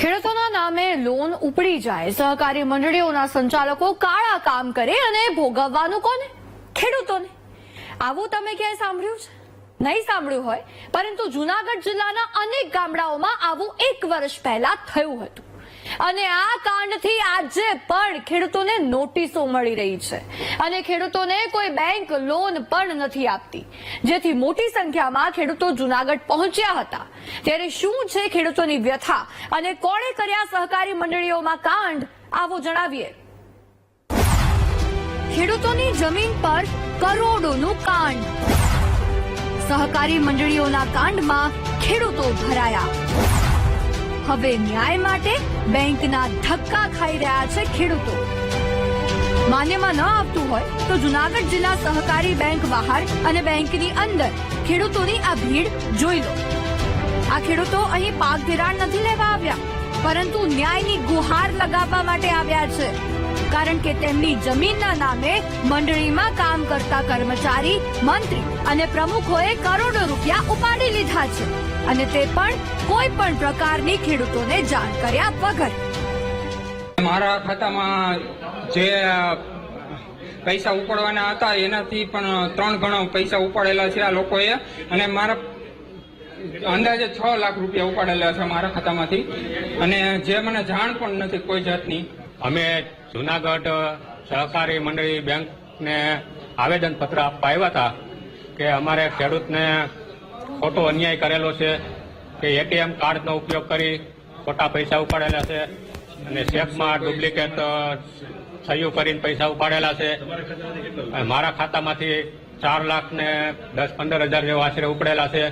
ખેડૂતોના નામે લોન ઉપડી જાય. સહકારી મંડળીઓના સંચાલકો કાળા કામ કરે અને ભોગવવાનું કોને? ખેડૂતોને. આવું તમે ક્યાંય સાંભળ્યું છે? નહીં સાંભળ્યું હોય, પરંતુ જુનાગઢ જિલ્લાના અનેક ગામડાઓમાં આવું એક વર્ષ પહેલા થયું હતું. અને આ કાંડથી આજે પણ ખેડૂતોને નોટિસો મળી રહી છે. અને ખેડૂતોને કોઈ બેંક લોન પણ નથી આપતી. જેથી મોટી સંખ્યામાં ખેડૂતો જુનાગઢ પહોંચ્યા હતા. ત્યારે શું છે ખેડૂતોની વ્યથા અને કોણે કર્યા સહકારી મંડળીઓમાં કાંડ? આવો જણાવીએ. ખેડૂતોની જમીન પર કરોડોનું કાંડ. સહકારી મંડળીઓના કાંડમાં ખેડૂતો ભરાયા. હવે ન્યાય માટે બેંકના ધક્કા ખાઈ રહ્યા છે ખેડૂતો. માન્યમાં ન આવતું હોય તો જુનાગઢ જિલ્લા સહકારી બેંક બહાર અને બેંકની અંદર ખેડૂતોની આ ભીડ જોઈ લો. આ ખેડૂતો અહીં પાક ધિરાણ નથી લેવા આવ્યા, પરંતુ ન્યાયની ગુહાર લગાવવા માટે આવ્યા છે. કારણ કે તેમની જમીનના નામે મંડળીમાં કામ કરતા કર્મચારી, મંત્રી અને પ્રમુખોએ કરોડો રૂપિયા ઉપાડી લીધા છે અને તે પણ કોઈ પણ પ્રકારની ખેડૂતોને જાણ કર્યા વગર. મારા ખાતામાં જે પૈસા ઉપાડવાના હતા, એનાથી પણ ત્રણ ગણા પૈસા ઉપાડેલા છે આ લોકોએ અને મારા અંદાજે છ લાખ રૂપિયા ઉપાડેલા છે મારા ખાતામાંથી અને જે મને જાણ પણ નથી કોઈ જાતની. અમે જુનાગઢ સહકારી મંડળી બેંકને આવેદન પત્ર આપવા આવ્યા હતા કે અમારે ખેડૂતને ખોટો અન્યાય કરેલો છે, કે એટીએમ કાર્ડનો ઉપયોગ કરી ખોટા પૈસા ઉપાડેલા છે અને ચેકમાં ડુપ્લિકેટ સહીઓ કરીને પૈસા ઉપાડેલા છે. મારા ખાતામાંથી ચાર લાખ ને દસ પંદર હજાર જેવા આશરે ઉપડેલા છે.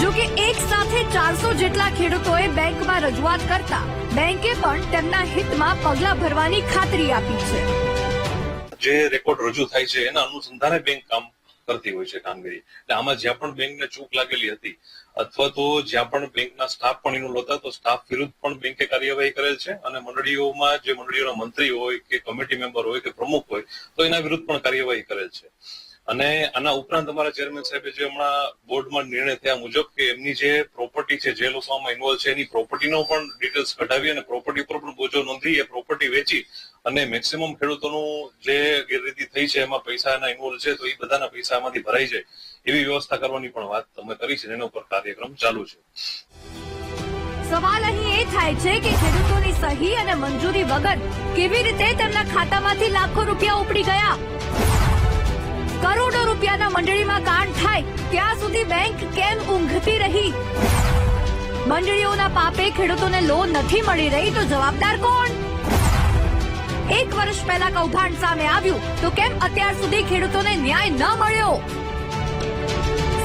જો કે એક સાથે ચારસો જેટલા ખેડૂતોએ બેંકમાં રજૂઆત કરતા બેંકે પણ તેમના હિતમાં પગલાં ભરવાની ખાતરી આપી છે. જે રેકોર્ડ રજૂ થાય છે, એના અનુસંધાને બેંક કામ કરતી હોય છે કામગીરી. એટલે આમાં જ્યાં પણ બેંકને ચૂક લાગેલી હતી, અથવા તો જ્યાં પણ બેંકના સ્ટાફ પણ એનો હતા તો સ્ટાફ વિરુદ્ધ પણ બેંકે કાર્યવાહી કરેલ છે અને મંડળીઓમાં જે મંડળીઓના મંત્રી હોય કે કમિટી મેમ્બર હોય કે પ્રમુખ હોય, તો એના વિરુદ્ધ પણ કાર્યવાહી કરેલ છે. અને આના ઉપરાંત અમારા ચેરમેન સાહેબે જે હમણાં બોર્ડમાં નિર્ણય થયા મુજબ કે એમની જે પ્રોપર્ટી છે, જે લોકો આમાં ઇન્વોલ્વ છે, એની પ્રોપર્ટીનો પણ ડિટેલ્સ કઢાવી અને પ્રોપર્ટી પર પણ બોજો નોંધી એ પ્રોપર્ટી વેચી અને મેક્સિમમ ખેડૂતોનું જે ગેરરીતિ થઈ છે, એમાં પૈસા એના ઇન્વોલ્વ છે, તો એ બધાના પૈસા એમાંથી ભરાઈ જાય એવી વ્યવસ્થા કરવાની પણ વાત તમે કરી છે એના ઉપર કાર્યક્રમ ચાલુ છે. સવાલ અહીં એ થાય છે કે ખેડૂતોની સહી અને મંજૂરી વગર કેવી રીતે તેમના ખાતામાંથી લાખો રૂપિયા ઉપડી ગયા? કરોડો રૂપિયાના મંડળીમાં કાંડ થાય, ત્યાં સુધી બેંક કેમ ઊંઘતી રહી? મંડળીઓના પાપે ખેડૂતોને લોન નથી મળી રહી, તો જવાબદાર કોણ? એક વર્ષ પહેલા કૌભાંડ સામે આવ્યું, તો કેમ અત્યાર સુધી ખેડૂતોને ન્યાય ન મળ્યો?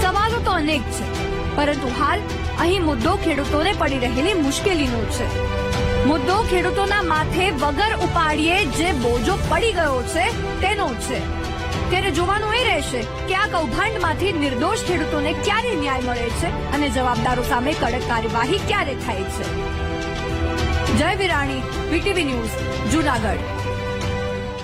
સવાલો તો અનેક છે, પરંતુ હાલ અહીં મુદ્દો ખેડૂતોને પડી રહેલી મુશ્કેલીનો છે. મુદ્દો ખેડૂતોના માથે વગર ઉપાડીએ જે બોજો પડી ગયો છે, તેનો છે. ત્યારે જોવાનું એ રહેશે કે આ કૌભાંડમાંથી નિર્દોષ ખેડૂતોને ક્યારે ન્યાય મળે છે અને જવાબદારો સામે કડક કાર્યવાહી ક્યારે થાય છે? જય વિરાણી, વીટીવી ન્યૂઝ, જુનાગઢ.